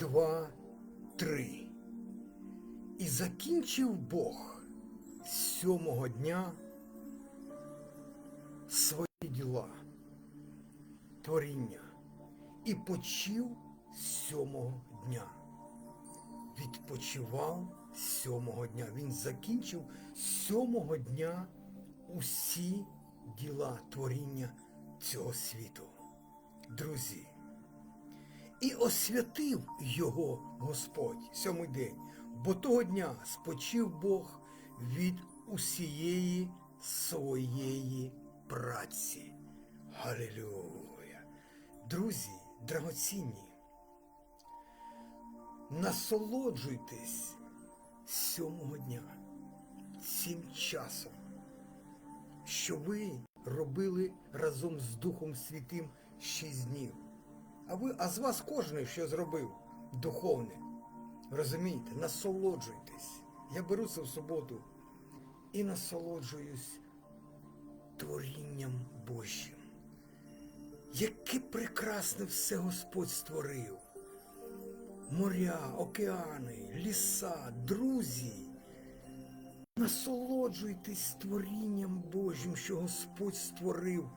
два, три. І закінчив Бог сьомого дня свої діла, творіння, і почив сьомого дня. Відпочивав сьомого дня. Він закінчив сьомого дня усі діла творіння цього світу. Друзі, і освятив його Господь сьомий день, бо того дня спочив Бог від усієї своєї праці. Галилюя! Друзі, драгоцінні, насолоджуйтесь сьомого дня, цим часом, що ви робили разом з Духом Святим шість днів. А ви, а з вас кожен що зробив духовне. Розумієте, насолоджуйтесь. Я беру це в суботу і насолоджуюсь творінням Божим. Яке прекрасне все Господь створив. Моря, океани, ліса, друзі. Насолоджуйтесь творінням Божим, що Господь створив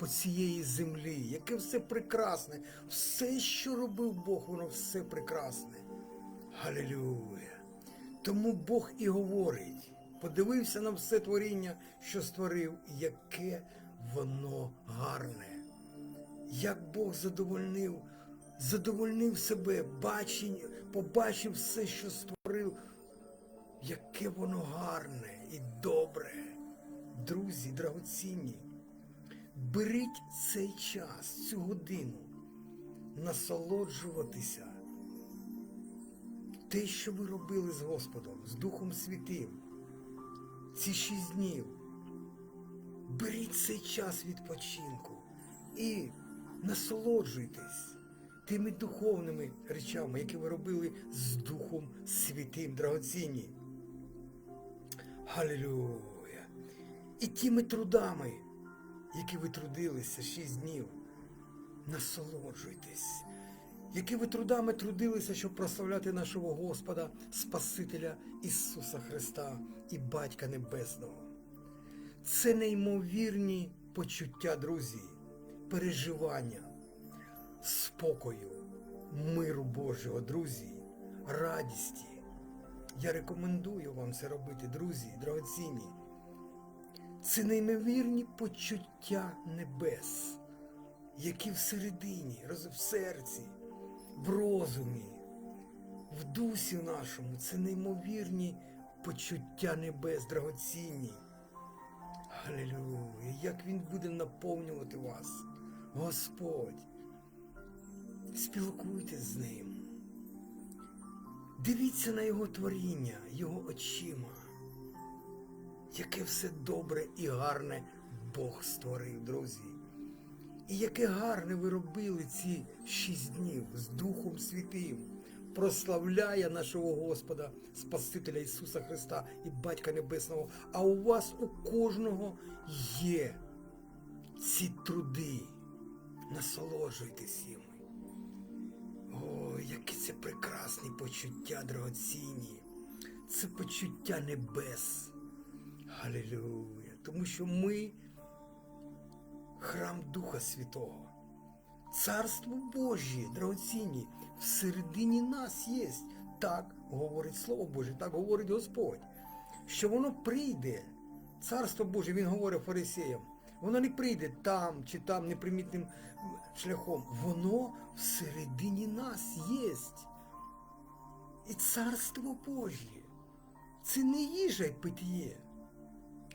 по цієї землі. Яке все прекрасне. Все, що робив Бог, воно все прекрасне. Галилюя. Тому Бог і говорить, подивився на все творіння, що створив, яке воно гарне. Як Бог задовольнив, задовольнив себе, бачень, побачив все, що створив, яке воно гарне і добре. Друзі, драгоцінні, беріть цей час, цю годину, насолоджуватися те, що ви робили з Господом, з Духом Святим, ці шість днів. Беріть цей час відпочинку і насолоджуйтесь тими духовними речами, які ви робили з Духом Святим, драгоцінні. Галилюя! І тими трудами, які ви трудилися шість днів, насолоджуйтесь, які ви трудами трудилися, щоб прославляти нашого Господа, Спасителя Ісуса Христа і Батька Небесного. Це неймовірні почуття, друзі, переживання, спокою, миру Божого, друзі, радісті. Я рекомендую вам це робити, друзі, драгоцінні. Це неймовірні почуття небес, які всередині, в серці, в розумі, в дусі нашому. Це неймовірні почуття небес, драгоцінні. Галилюя, як він буде наповнювати вас, Господь. Спілкуйтесь з ним. Дивіться на його творіння, його очима. Яке все добре і гарне Бог створив, друзі. І яке гарне ви робили ці шість днів з Духом Святим, прославляє нашого Господа, Спасителя Ісуса Христа і Батька Небесного. А у вас у кожного є ці труди. Насолоджуйтесь їм. Ой, які це прекрасні почуття драгоцінні. Це почуття небес. Галилюя. Тому що ми храм Духа Святого. Царство Божє, драгоцінні, всередині нас є. Так говорить Слово Боже, так говорить Господь. Що воно прийде. Царство Боже, Він говорить фарисеям. Воно не прийде там чи там непримітним шляхом. Воно всередині нас є. І царство Божє. Це не їжа й питє,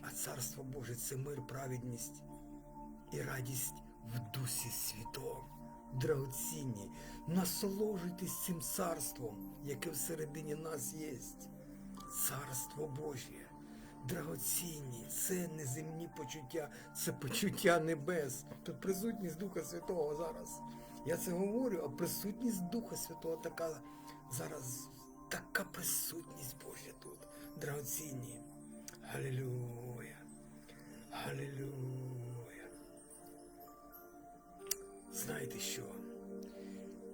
а царство Боже це мир, праведність і радість в Дусі Святом. Драгоцінні, насолоджуйтесь цим царством, яке всередині нас є. Царство Божє. Драгоцінні, це неземні почуття, це почуття небес. Тут присутність Духа Святого зараз. Я це говорю, а присутність Духа Святого така зараз, така присутність Божа тут. Драгоцінні. Галилюя. Галилюя. Знаєте що?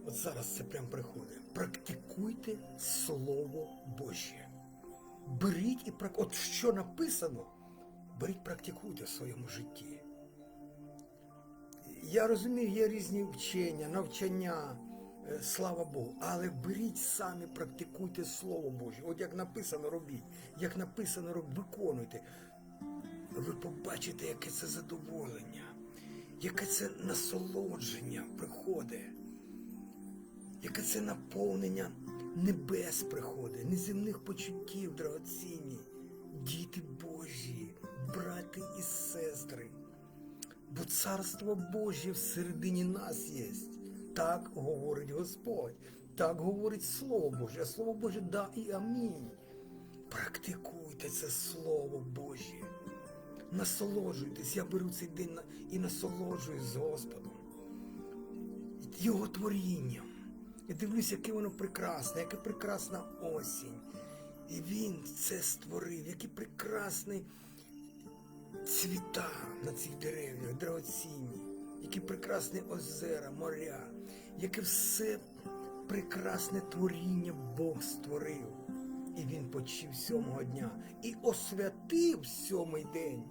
От зараз це прям приходить. практикуйте Слово Божє. Беріть і прак... От що написано, беріть, практикуйте в своєму житті. Я розумію, є різні вчення, навчання, слава Богу, але беріть самі, практикуйте Слово Боже. От як написано, робіть, як написано, роб- виконуйте. Ви побачите, яке це задоволення, яке це насолодження приходить, яке це наповнення небес приходить, неземних почуттів драгоцінні, діти Божі, брати і сестри. Бо царство Боже всередині нас є. Так говорить Господь, так говорить Слово Боже, Слово Боже да і амінь. Практикуйте це Слово Боже. Насолоджуйтесь, я беру цей день і насолоджуюсь з Господом. Його творінням. Я дивлюсь, яке воно прекрасне, яка прекрасна осінь. І він це створив, який прекрасний цвіта на цих дерев'ях, драгоцінні, які прекрасні озера, моря, яке все прекрасне творіння Бог створив. І він почив сьомого дня і освятив сьомий день.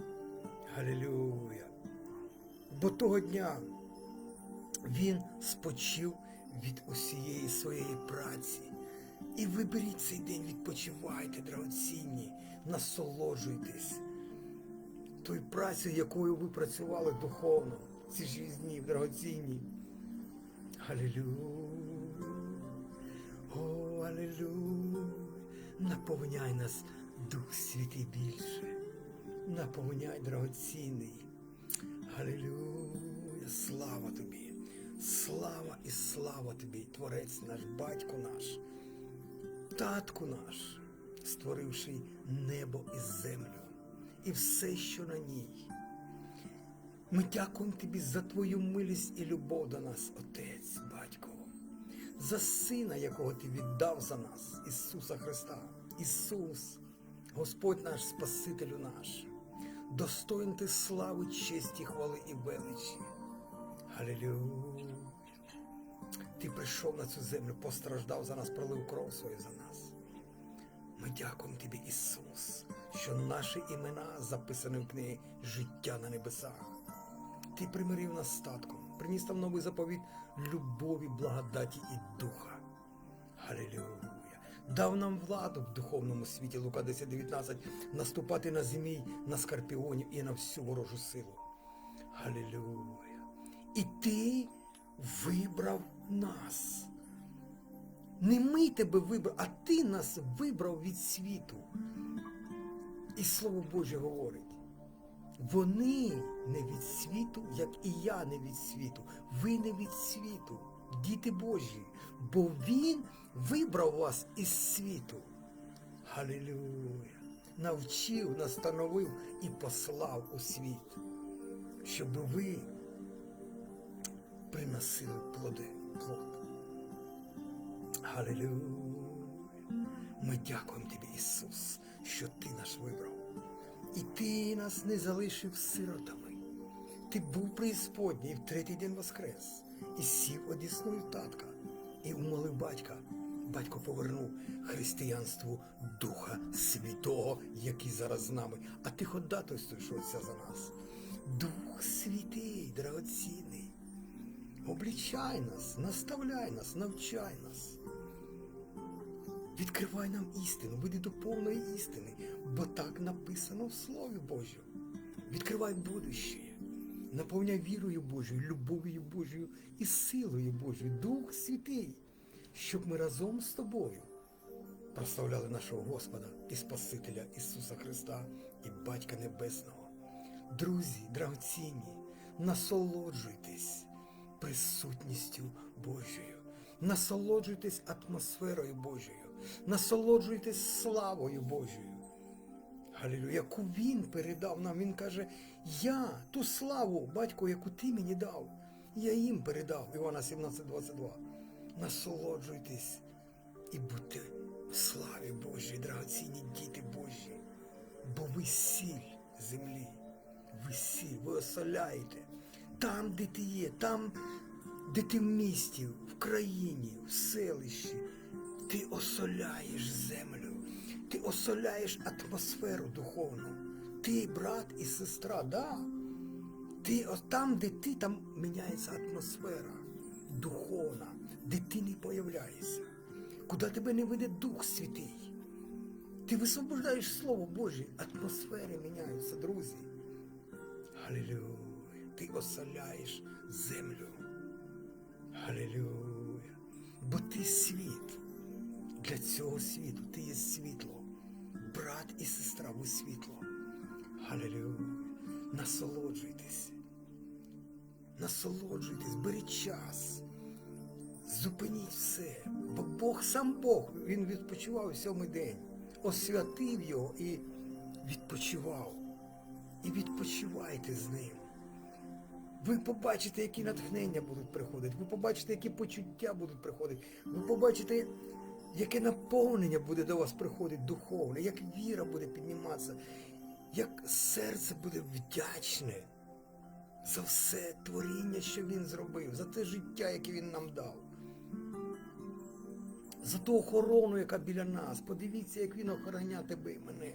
Галилюя! Бо того дня він спочив від усієї своєї праці. І виберіть цей день, відпочивайте, драгоцінні, насолоджуйтесь тою працею, якою ви працювали духовно, ці шість днів драгоцінні. Алілюя. О, алілюя. Наповняй нас, Дух Святий більше. Наповняй драгоцінний. Алілюя. Слава тобі. Слава і слава тобі, Творець наш, батько наш, татку наш, створивши небо і землю і все, що на ній. Ми дякуємо тобі за твою милість і любов до нас, Отець, Батько, за Сина, якого ти віддав за нас, Ісуса Христа. Ісус, Господь наш Спасителю наш, достоїн ти слави, честі, хвали і величі. Алілюя. Ти прийшов на цю землю, постраждав за нас, пролив кров свою за нас. Ми дякуємо тобі, Ісус, що наші імена записані в книгі життя на небесах. Ти примирив нас статком, приніс нам новий заповіт любові, благодаті і духа. Галилюя! Дав нам владу в духовному світі, Лука 10.19, наступати на змій, на скорпіонів і на всю ворожу силу. Галилюя! І ти вибрав нас. Не ми тебе вибрав, а ти нас вибрав від світу. І Слово Боже говорить. Вони не від світу, як і я не від світу. Ви не від світу, діти Божі, бо Він вибрав вас із світу. Галилюя! Навчив, настановив і послав у світ, щоб ви приносили плоди, плод. Галилюя! Ми дякуємо тобі, Ісус, що Ти нас вибрав. І ти нас не залишив сиротами. Ти був преісподній в третій день воскрес, і сів одісною татка, і умолив батька. Батько повернув християнству Духа Святого, який зараз з нами. А ти ходатайствуєш Отця за нас. Дух Святий, драгоцінний. Облічай нас, наставляй нас, навчай нас. Відкривай нам істину, веди до повної істини, бо так написано в Слові Божому. Відкривай будущее, наповняй вірою Божою, любов'ю Божою і силою Божою, Дух Святий, щоб ми разом з тобою прославляли нашого Господа і Спасителя Ісуса Христа і Батька Небесного. Друзі, драгоцінні, насолоджуйтесь присутністю Божою, насолоджуйтесь атмосферою Божою, насолоджуйтесь славою Божою. Галілюя, яку він передав нам. Він каже, я ту славу, батько, яку ти мені дав, я їм передав. Івана 17,22. Насолоджуйтесь і будьте в славі Божій, драгоцінні діти Божі, бо ви сіль землі, ви сіль, ви осоляєте. Там, де ти є, там, де ти в місті, в країні, в селищі, Ти осоляєш землю, ти осоляєш атмосферу духовну. Ти брат і сестра, да. Ти там, де ти, там міняється атмосфера духовна, де ти не появляєшся, куди тебе не веде Дух Святий. Ти висвобождаєш Слово Боже, атмосфери міняються, друзі. Алілюя. Ти осоляєш землю. Алілюя. Бо ти світ. Для цього світу ти є світло. Брат і сестра, ви світло. Алілюя. Насолоджуйтесь. Насолоджуйтесь, беріть час. Зупиніть все. Бо Бог сам Бог, Він відпочивав сьомий день, освятив його і відпочивав. І відпочивайте з ним. Ви побачите, які натхнення будуть приходити, ви побачите, які почуття будуть приходити, ви побачите, яке наповнення буде до вас приходити духовне, як віра буде підніматися, як серце буде вдячне за все творіння, що він зробив, за те життя, яке він нам дав. За ту охорону, яка біля нас. Подивіться, як він охороняє тебе мене.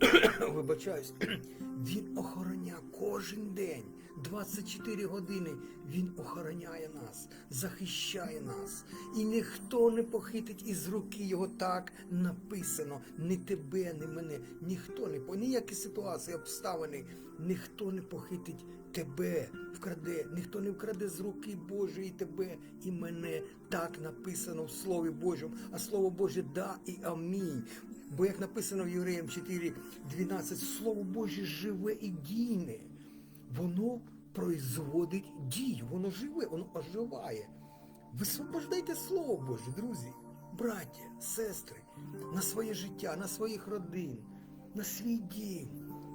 Вибачаюсь, він охороняє кожен день, 24 години. Він охороняє нас, захищає нас. І ніхто не похитить із руки його так написано. Ні тебе, ні мене. Ніхто не по ніякі ситуації, обставини, ніхто не похитить тебе, вкраде, ніхто не вкраде з руки Божої тебе і мене. Так написано в Слові Божому. А Слово Боже да і амінь. Бо як написано в Євреям 4.12, Слово Боже живе і дійне. Воно производить дію, воно живе, воно оживає. Висвобождайте Слово Боже, друзі, браття, сестри, на своє життя, на своїх родин, на свій дім,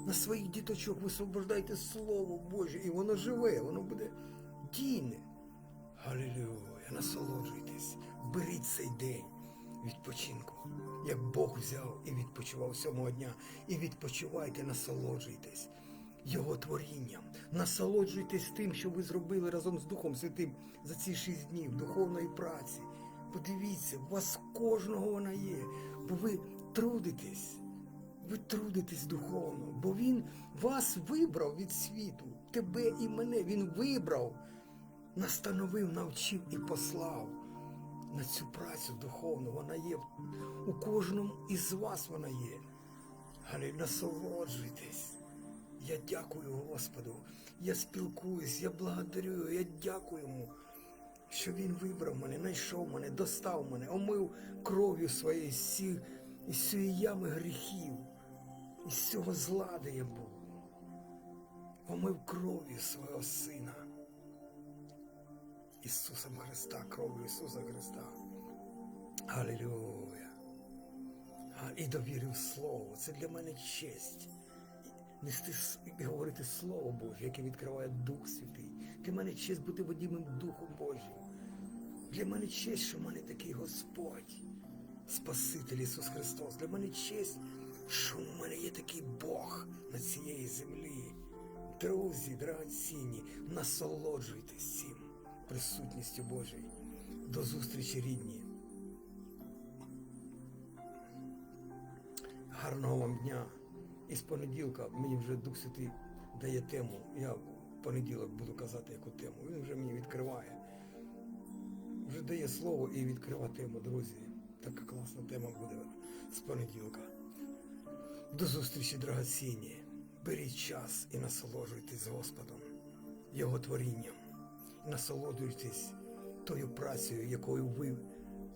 на своїх діточок. Висвобождайте Слово Боже, і воно живе, воно буде дійне. Алілюя, насолоджуйтесь, беріть цей день відпочинку, як Бог взяв і відпочивав сьомого дня. І відпочивайте, насолоджуйтесь Його творінням. Насолоджуйтесь тим, що ви зробили разом з Духом Святим за ці шість днів духовної праці. Подивіться, у вас кожного вона є, бо ви трудитесь. Ви трудитесь духовно, бо Він вас вибрав від світу, тебе і мене. Він вибрав, настановив, навчив і послав на цю працю духовну. Вона є у кожному із вас вона є. Але насолоджуйтесь. Я дякую Господу. Я спілкуюсь, я благодарю, я дякую йому, що він вибрав мене, знайшов мене, достав мене, омив кров'ю своєю з всі- із цієї ями гріхів, із цього зла, де я був. Омив кров'ю свого Сина. Ісусом Христа, кров'ю Ісуса Христа. Алілюя. А, І довірив Слово. Це для мене честь. Нести і говорити Слово Боже, яке відкриває Дух Святий. Для мене честь бути водімим Духом Божим. Для мене честь, що в мене такий Господь, Спаситель Ісус Христос. Для мене честь, що в мене є такий Бог на цієї землі. Друзі, драгоцінні, насолоджуйтесь цим присутністю Божою. До зустрічі рідні. Гарного вам дня. І з понеділка мені вже Дух Святий дає тему. Я в понеділок буду казати яку тему. Він вже мені відкриває. Вже дає слово і відкрива тему, друзі. Така класна тема буде з понеділка. До зустрічі, драгоцінні. Беріть час і насолоджуйтесь Господом, Його творінням. Насолоджуйтесь тою працею, якою ви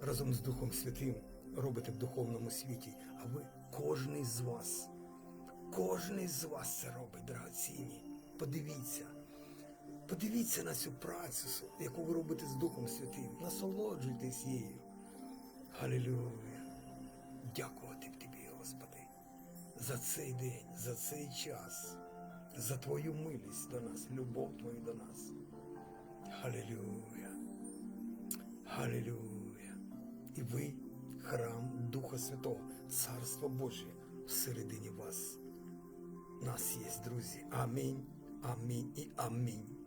разом з Духом Святим робите в духовному світі. А ви, кожний з вас, кожний з вас це робить, драгоцінні. Подивіться. Подивіться на цю працю, яку ви робите з Духом Святим. Насолоджуйтесь її. Галілюя. Дякувати тобі, Господи, за цей день, за цей час, за Твою милість до нас, любов Твою до нас. Галілюя. Аллилуйя. І ви храм Духа Святого, Царство Боже всередині вас. Нас є, друзі. Амінь, амінь і амінь.